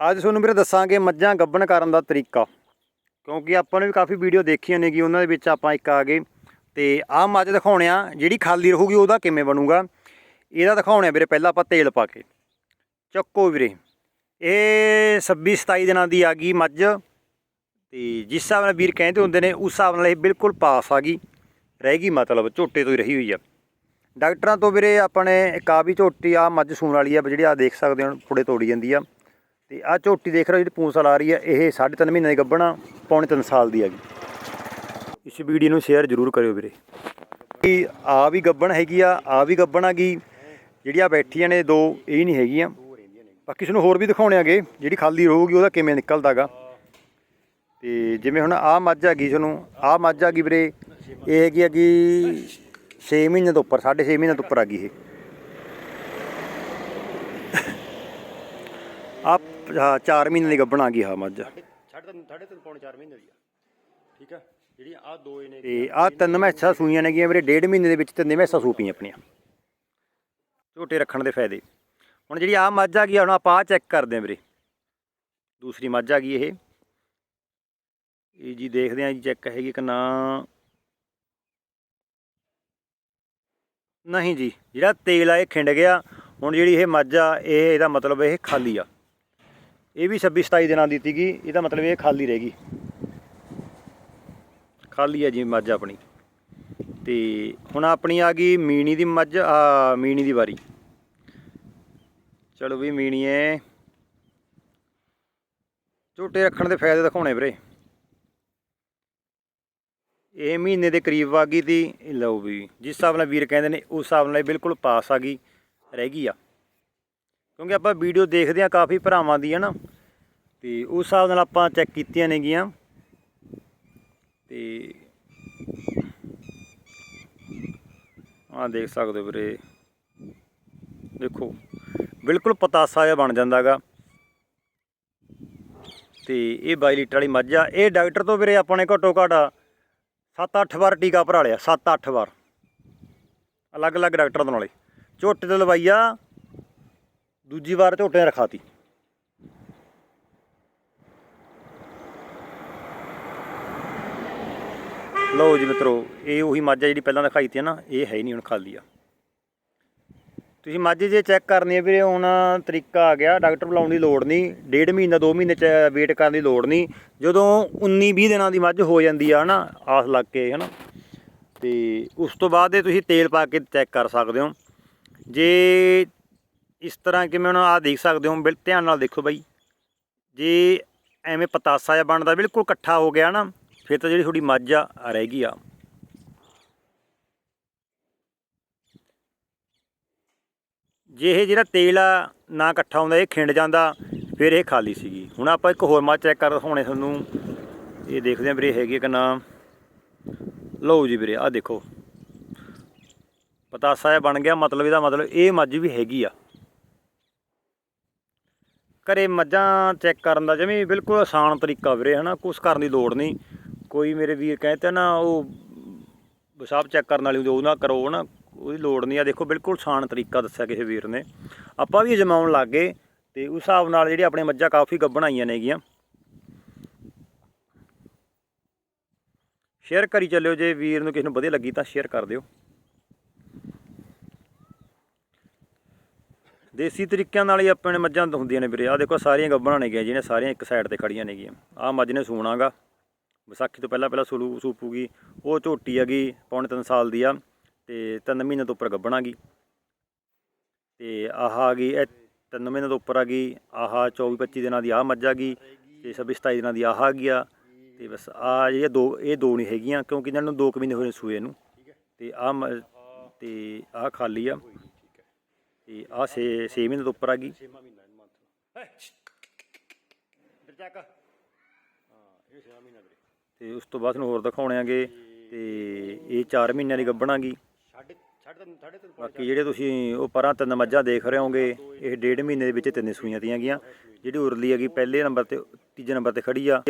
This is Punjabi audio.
ਅੱਜ ਤੁਹਾਨੂੰ ਵੀਰੇ ਦੱਸਾਂਗੇ ਮੱਝਾਂ ਗੱਭਣ ਕਰਨ ਦਾ ਤਰੀਕਾ। ਕਿਉਂਕਿ ਆਪਾਂ ਨੇ ਵੀ ਕਾਫੀ ਵੀਡੀਓ ਦੇਖੀਆਂ ਨੇ ਕਿ ਉਹਨਾਂ ਦੇ ਵਿੱਚ ਆਪਾਂ ਇੱਕ ਆ ਗਏ। ਤੇ ਆਹ ਮੱਝ ਦਿਖਾਉਣੇ ਆ, ਜਿਹੜੀ ਖਾਲੀ ਰਹੂਗੀ, ਉਹਦਾ ਕਿਵੇਂ ਬਣੂਗਾ। ਇਹਦਾ ਦਿਖਾਉਣੇ ਆ ਵੀਰੇ, ਪਹਿਲਾਂ ਆਪਾਂ ਤੇਲ ਪਾ ਕੇ। ਚੱਕੋ ਵੀਰੇ, ਇਹ 26 27 ਦਿਨਾਂ ਦੀ ਆ ਗਈ ਮੱਝ। ਤੇ ਜਿਸ ਹਿਸਾਬ ਨਾਲ ਵੀਰ ਕਹਿੰਦੇ ਹੁੰਦੇ ਨੇ, ਉਸ ਹਿਸਾਬ ਨਾਲ ਇਹ ਬਿਲਕੁਲ ਪਾਸ ਆ ਗਈ। ਰਹਿ ਗਈ ਮਤਲਬ, ਝੋਟੇ ਤੋਂ ਹੀ ਰਹੀ ਹੋਈ ਆ। ਡਾਕਟਰਾਂ ਤੋਂ ਵੀਰੇ ਆਪਣੇ ਇੱਕ ਆ ਵੀ ਝੋਟੀ ਆ ਮੱਝ ਸੂਣ ਵਾਲੀ ਆ, ਜਿਹੜੀ ਆ ਦੇਖ ਸਕਦੇ ਹੋ ਥੋੜੇ ਤੋੜੀ ਜਾਂਦੀ ਆ। ਤੇ ਆ ਝੋਟੀ ਦੇਖ ਰਹੇ ਹੋ ਜਿਹੜੀ ਪੂੰਸਲ ਆ ਰਹੀ ਆ ਇਹ 3.5 ਮਹੀਨੇ ਦੀ ਗੱਭਣਾ, ਪੌਣੇ 3 ਸਾਲ ਦੀ ਹੈਗੀ। ਇਸ ਵੀਡੀਓ ਨੂੰ ਸ਼ੇਅਰ ਜ਼ਰੂਰ ਕਰਿਓ ਵੀਰੇ। ਕਿ ਆ ਵੀ ਗੱਭਣ ਹੈਗੀ ਆ ਆ ਵੀ ਗੱਭਣ ਹੈਗੀ ਜਿਹੜੀਆਂ ਬੈਠੀਆਂ ਨੇ ਦੋ, ਇਹ ਨਹੀਂ ਹੈਗੀਆਂ। ਬਾਕੀ ਤੁਹਾਨੂੰ ਹੋਰ ਵੀ ਦਿਖਾਉਣੇ ਆਗੇ, ਜਿਹੜੀ ਖਾਲੀ ਰਹੂਗੀ, ਉਹਦਾ ਕਿਵੇਂ ਨਿਕਲਦਾਗਾ। ਤੇ ਜਿਵੇਂ ਹੁਣ ਆ ਮੱਝ ਹੈਗੀ ਤੁਹਾਨੂੰ ਆ ਮੱਝ ਹੈਗੀ ਵੀਰੇ, ਇਹ ਹੈਗੀ ਹੈਗੀ 6 ਮਹੀਨੇ ਤੋਂ ਉੱਪਰ 6.5 ਮਹੀਨੇ ਤੋਂ ਉੱਪਰ ਆ ਗਈ ਇਹ। ਆ 4 ਮਹੀਨੇ ਦੀ ਗੱਭਣ ਆ ਗਈ ਆ ਮੱਝ। ਸਾਢੇ ਤਿੰਨ ਸਾਢੇ ਤਿੰਨ ਪੌਣੇ 4 ਮਹੀਨੇ ਦੀ ਆ। ਠੀਕ ਆ? ਜਿਹੜੀ ਆ ਦੋ ਇਹਨੇ ਤੇ ਆ ਤਿੰਨ ਮੈਸਾਂ ਸੂਈਆਂ ਨੇਗੀਆਂ ਵੀਰੇ ਡੇਢ ਮਹੀਨੇ ਦੇ ਵਿੱਚ ਤਿੰਨੇ ਮੈਸਾਂ ਸੂਪੀਆਂ ਆਪਣੀਆਂ। ਝੋਟੇ ਰੱਖਣ ਦੇ ਫਾਇਦੇ। ਹੁਣ ਜਿਹੜੀ ਆ ਮੱਝ ਆ ਗਈ ਹੁਣ ਆਪਾਂ ਆ ਚੈੱਕ ਕਰਦੇ ਹਾਂ ਵੀਰੇ। ਦੂਸਰੀ ਮੱਝ ਆ ਗਈ ਇਹ। ਇਹ ਜੀ ਦੇਖਦੇ ਆ ਜੀ ਚੈੱਕ ਹੈਗੀ ਕਿ ਨਾ। ਨਹੀਂ ਜੀ ਜਿਹੜਾ ਤੇਲ ਆ ਇਹ ਖਿੰਡ ਗਿਆ। ਹੁਣ ਜਿਹੜੀ ਇਹ ਮੱਝ ਆ ਇਹ ਇਹਦਾ ਮਤਲਬ ਇਹ ਖਾਲੀ ਆ। ਇਹ ਵੀ 26 27 ਦਿਨਾਂ ਦੀ ਸੀਗੀ ਇਹਦਾ ਮਤਲਬ ਇਹ ਖਾਲੀ ਰਹਿ ਗਈ। ਖਾਲੀ ਆ ਜੀ ਮੱਝ ਆਪਣੀ। ਤੇ ਹੁਣ ਆਪਣੀ ਆ ਗਈ ਮੀਣੀ ਦੀ ਮੱਝ, ਆ ਮੀਣੀ ਦੀ ਵਾਰੀ। ਚਲੋ ਵੀ ਮੀਣੀਏ ਝੋਟੇ ਰੱਖਣ ਦੇ ਫਾਇਦੇ ਦਿਖਾਉਣੇ ਵੀਰੇ। ਇਹ ਮਹੀਨੇ ਦੇ ਕਰੀਬ ਆ ਗਈ ਤੀ। ਇਹ ਲਓ ਵੀ, ਜਿਸ ਹਿਸਾਬ ਨਾਲ ਵੀਰ ਕਹਿੰਦੇ ਨੇ, ਉਸ ਹਿਸਾਬ ਨਾਲ ਇਹ ਬਿਲਕੁਲ ਪਾਸ ਆ ਗਈ, ਰਹਿ ਗਈ ਆ। ਕਿਉਂਕਿ ਆਪਾਂ ਵੀਡੀਓ ਦੇਖਦੇ ਆ ਕਾਫੀ ਭਰਾਵਾਂ ਦੀ ਹੈ ਨਾ ਤੇ ਉਸ ਹਿਸਾਬ ਨਾਲ ਆਪਾਂ ਚੈੱਕ ਕੀਤੀਆਂ ਨੇਗੀਆਂ। ਤੇ ਆਹ ਦੇਖ ਸਕਦੇ ਹੋ ਵੀਰੇ। ਦੇਖੋ, ਬਿਲਕੁਲ ਪਤਾਸਾ ਜਿਹਾ ਬਣ ਜਾਂਦਾਗਾ ਤੇ ਇਹ 22 ਲੀਟਰ ਵਾਲੀ ਮੱਝ ਆ। ਇਹ ਡਾਕਟਰ ਤੋਂ ਵੀਰੇ ਆਪਾਂ ਨੇ ਘੱਟੋ ਘੱਟ 7-8 ਵਾਰ ਟੀਕਾ ਭਰਾ ਲਿਆ। 7-8 ਵਾਰ। ਅਲੱਗ-ਅਲੱਗ ਡਾਕਟਰਾਂ ਤੋਂ ਨਾਲੇ। ਝੋਟੇ ਤੇ ਲਵਾਈਆ ਦੂਜੀ ਵਾਰ ਝੋਟੇ ਨੇ ਰਖਾਤੀ। ਲਓ ਜੀ ਮਿੱਤਰੋ, ਇਹ ਉਹੀ ਮੱਝ ਆ ਜਿਹੜੀ ਪਹਿਲਾਂ ਦਿਖਾਈ ਤੀ ਨਾ, ਇਹ ਹੈ ਹੀ ਨਹੀਂ ਹੁਣ ਖਾਲੀ ਆ। ਤੁਸੀਂ ਮੱਝ ਜੇ ਚੈੱਕ ਕਰਨੀ ਹੈ ਵੀਰੇ, ਹੁਣ ਤਰੀਕਾ ਆ ਗਿਆ, ਡਾਕਟਰ ਬੁਲਾਉਣ ਦੀ ਲੋੜ ਨਹੀਂ, ਡੇਢ ਮਹੀਨਾ 2 ਮਹੀਨੇ ਚ ਵੇਟ ਕਰਨ ਦੀ ਲੋੜ ਨਹੀਂ। ਜਦੋਂ 19 20 ਦਿਨਾਂ ਦੀ ਮੱਝ ਹੋ ਜਾਂਦੀ ਆ ਹਨਾ ਆਸ ਲੱਗ ਕੇ, ਹਨਾ। ਤੇ ਉਸ ਤੋਂ ਬਾਅਦ ਇਹ ਤੁਸੀਂ ਤੇਲ ਪਾ ਕੇ ਚੈੱਕ ਕਰ ਸਕਦੇ ਹੋ। ਜੇ ਇਸ ਤਰ੍ਹਾਂ ਕਿਵੇਂ ਹੁਣ ਆ ਦੇਖ ਸਕਦੇ ਹੋ, ਬਿਲ ਧਿਆਨ ਨਾਲ ਦੇਖੋ ਬਾਈ। ਜੇ ਐਵੇਂ ਪਤਾਸਾ ਜਿਹਾ ਬਣਦਾ, ਬਿਲਕੁਲ ਇਕੱਠਾ ਹੋ ਗਿਆ ਨਾ, ਫਿਰ ਤਾਂ ਜਿਹੜੀ ਤੁਹਾਡੀ ਮੱਝ ਆ ਰਹਿ ਗਈ ਆ। ਜੇ ਇਹ ਜਿਹੜਾ ਤੇਲ ਆ, ਨਾ ਇਕੱਠਾ ਹੁੰਦਾ, ਇਹ ਖਿੰਡ ਜਾਂਦਾ, ਫਿਰ ਇਹ ਖਾਲੀ ਸੀਗੀ। ਹੁਣ ਆਪਾਂ ਇੱਕ ਹੋਰ ਮੱਝ ਚੈੱਕ ਕਰ ਦਿਖਾਉਣੇ ਤੁਹਾਨੂੰ। ਇਹ ਦੇਖਦੇ ਆਂ ਵੀਰੇ ਹੈਗੇ ਕਿ ਨਾ। ਲਓ ਜੀ ਵੀਰੇ, ਆਹ ਦੇਖੋ। ਪਤਾਸਾ ਜਿਹਾ ਬਣ ਗਿਆ, ਮਤਲਬ ਇਹਦਾ ਮਤਲਬ ਇਹ ਮੱਝ ਵੀ ਹੈਗੀ ਆ। ਘਰੇ ਮੱਝਾਂ ਚੈੱਕ ਕਰਨ ਦਾ ਜਿਵੇਂ ਬਿਲਕੁਲ ਆਸਾਨ ਤਰੀਕਾ ਵੀਰੇ, ਹਨਾ, ਕੁਛ ਕਰਨ ਦੀ ਲੋੜ ਨਹੀਂ। ਕੋਈ ਮੇਰੇ ਵੀਰ ਕਹਿੰਦੇ ਨਾ, ਉਹ ਸਭ ਚੈੱਕ ਕਰਨ ਵਾਲੀ ਹੁੰਦੀ, ਉਹ ਨਾ ਕਰੋ ਨਾ ਉਹਦੀ ਲੋੜ ਨਹੀਂ। ਆ ਦੇਖੋ, ਬਿਲਕੁਲ ਆਸਾਨ ਤਰੀਕਾ ਦੱਸਿਆ ਕਿਸੇ ਵੀਰ ਨੇ। ਆਪਾਂ ਵੀ ਅਜਮਾਉਣ ਲੱਗ ਗਏ ਤੇ ਉਸ ਹਿਸਾਬ ਨਾਲ ਜਿਹੜੀ ਆਪਣੇ ਮੱਝਾਂ ਕਾਫੀ ਗੱਭਣ ਆਈਆਂ ਨੇਗੀਆਂ ਸ਼ੇਅਰ ਕਰੀ ਚੱਲਿਓ ਜੇ ਵੀਰ ਨੂੰ ਕਿਸੇ ਨੂੰ ਵਧੀਆ ਲੱਗੀ ਤਾਂ ਸ਼ੇਅਰ ਕਰ ਦਿਓ। ਦੇਸੀ ਤਰੀਕਿਆਂ ਨਾਲ ਹੀ ਆਪਣੇ ਮੱਝਾਂ ਹੁੰਦੀਆਂ ਨੇ ਵੀਰੇ। ਆ ਦੇਖੋ, ਸਾਰੀਆਂ ਗੱਭਣਾਂ ਨੇ ਗਈਆਂ ਜਿਹਨੇ ਸਾਰੀਆਂ ਇੱਕ ਸਾਈਡ ਤੇ ਖੜੀਆਂ ਨੇਗੀਆਂ ਆ ਮੱਝ ਨੇ ਸੂਣਾਗਾ ਵਿਸਾਖੀ ਤੋਂ ਪਹਿਲਾਂ ਪਹਿਲਾਂ ਸੂਲੂ ਸੂਪੂਗੀ। ਉਹ ਝੋਟੀ ਹੈਗੀ, ਪੌਣੇ 3 ਸਾਲ ਦੀ ਆ ਤੇ 3 ਮਹੀਨੇ ਤੋਂ ਉੱਪਰ ਗੱਭਣ ਆ ਗਈ। ਤੇ ਆਹ ਆ ਗਈ, ਇਹ 3 ਮਹੀਨੇ ਤੋਂ ਉੱਪਰ ਆ ਗਈ। ਆਹ 24 25 ਦਿਨਾਂ ਦੀ ਆ ਮੱਝ ਆ ਗਈ ਤੇ 26 27 ਦਿਨਾਂ ਦੀ ਆਹ ਆ ਗਿਆ ਤੇ ਬਸ ਆ ਜਿਹੜੀਆਂ ਦੋ, ਇਹ ਦੋ ਨਹੀਂ ਹੈਗੀਆਂ, ਕਿਉਂਕਿ ਇਹਨਾਂ ਨੂੰ 2 ਮਹੀਨੇ ਹੋਏ ਨੇ ਸੂਏ ਨੂੰ। ਤੇ ਆ ਤੇ ਆਹ ਖਾਲੀ ਆ। ਤੇ ਆ 6 6 ਮਹੀਨੇ ਤੋਂ ਉੱਪਰ ਆ ਗਈ। ਛੇਵਾਂ ਮਹੀਨਾ ਇਹ ਮੰਥ ਇੱਧਰ ਚੱਕ। ਹਾਂ ਇਹ ਛੇਵਾਂ ਮਹੀਨਾ ਵੀਰੇ। ਤੇ ਉਸ ਤੋਂ ਬਾਅਦ ਨੂੰ ਹੋਰ ਦਿਖਾਉਣੇ ਆਗੇ ਤੇ ਇਹ 4 ਮਹੀਨਿਆਂ ਦੀ ਤਿੰਨ ਬਾਕੀ ਜਿਹੜੇ ਤੁਸੀਂ ਉਹ ਪਰਾਂ ਤਿੰਨ ਮੱਝਾਂ ਦੇਖ ਰਹੇ ਹੋਗੇ ਇਹ ਡੇਢ ਮਹੀਨੇ ਦੇ ਵਿੱਚ ਤਿੰਨ ਸੂਈਆਂ ਤੀਆਂ ਗਈਆਂ। ਜਿਹੜੀ ਉਰਲੀ ਹੈਗੀ ਪਹਿਲੇ ਨੰਬਰ ਤੇ ਤੀਜੇ ਨੰਬਰ ਤੇ ਖੜੀ ਆ।